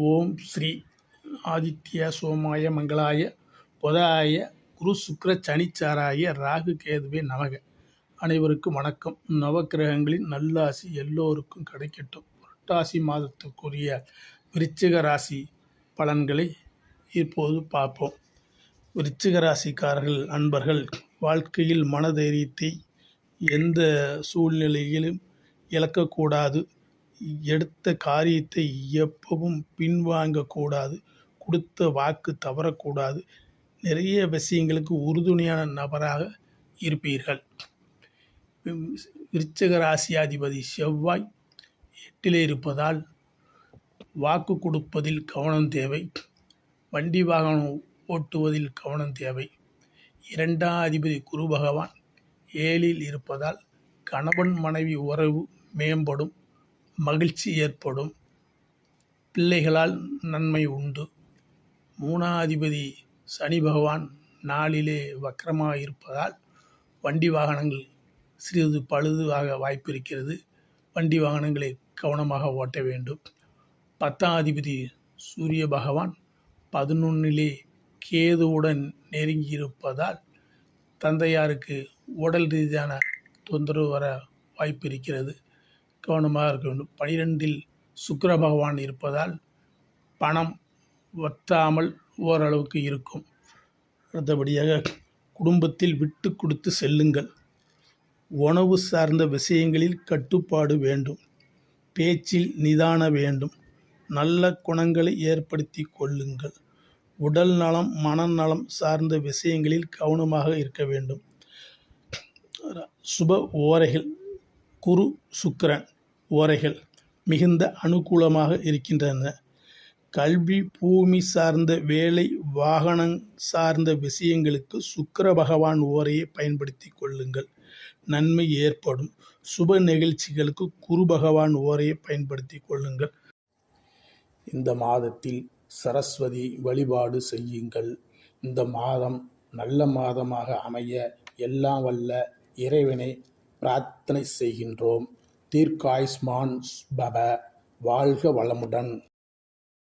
ஓம் ஸ்ரீ ஆதித்ய சோமாய மங்களாய புதாய குரு சுக்கர சனிச்சாராய ராகு கேதுவே நமக. அனைவருக்கும் வணக்கம். நவக்கிரகங்களின் நல்லாசி எல்லோருக்கும் கிடைக்கட்டும். புரட்டாசி மாதத்துக்குரிய விருச்சிக ராசி பலன்களை இப்போது பார்ப்போம். விருச்சிக ராசிக்காரர்கள் அன்பர்கள் வாழ்க்கையில் மனதைரியத்தை எந்த சூழ்நிலையிலும் இழக்கக்கூடாது. எடுத்த காரியத்தை எப்பவும் பின்வாங்கக்கூடாது கொடுத்த வாக்கு தவறக்கூடாது. நிறைய விஷயங்களுக்கு உறுதுணையான நபராக இருப்பீர்கள். விருச்சக ராசியாதிபதி செவ்வாய் எட்டிலே இருப்பதால் வாக்கு கொடுப்பதில் கவனம் தேவை. வண்டி வாகனம் ஓட்டுவதில் கவனம் தேவை. இரண்டாம் அதிபதி குரு பகவான் ஏழில் இருப்பதால் கணவன் மனைவி உறவு மேம்படும். மகிழ்ச்சி ஏற்படும். பிள்ளைகளால் நன்மை உண்டு. மூணாதிபதி சனி பகவான் நாளிலே வக்கரமாக இருப்பதால் வண்டி வாகனங்கள் சிறிது பழுதுவாக வாய்ப்பு இருக்கிறது வண்டி வாகனங்களை கவனமாக ஓட்ட வேண்டும். பத்தாம் அதிபதி சூரிய பகவான் பதினொன்னிலே கேதுவுடன் நெருங்கியிருப்பதால் தந்தையாருக்கு உடல் ரீதியான தொந்தரவு வர வாய்ப்பு இருக்கிறது கவனமாக இருக்க வேண்டும். பனிரெண்டில் சுக்கர பகவான் இருப்பதால் பணம் வற்றாமல் ஓரளவுக்கு இருக்கும். அடுத்தபடியாக குடும்பத்தில் விட்டு கொடுத்து செல்லுங்கள். உணவு சார்ந்த விஷயங்களில் கட்டுப்பாடு வேண்டும். பேச்சில் நிதான வேண்டும். நல்ல குணங்களை ஏற்படுத்தி கொள்ளுங்கள். உடல் நலம் மனநலம் சார்ந்த விஷயங்களில் கவனமாக இருக்க வேண்டும். சுப ஓரைகள் குரு சுக்கரன் ஓரைகள் மிகுந்த அனுகூலமாக இருக்கின்றன. கல்வி பூமி சார்ந்த வேலை வாகனம் சார்ந்த விஷயங்களுக்கு சுக்கர பகவான் ஓரையை பயன்படுத்தி கொள்ளுங்கள். நன்மை ஏற்படும். சுப நிகழ்ச்சிகளுக்கு குரு பகவான் ஓரையை பயன்படுத்தி கொள்ளுங்கள். இந்த மாதத்தில் சரஸ்வதி வழிபாடு செய்யுங்கள். இந்த மாதம் நல்ல மாதமாக அமைய எல்லாம் வல்ல இறைவனை பிரார்த்தனை செய்கின்றோம். தீர்க்காயுஸ்மான் பப வாழ்க வளமுடன்.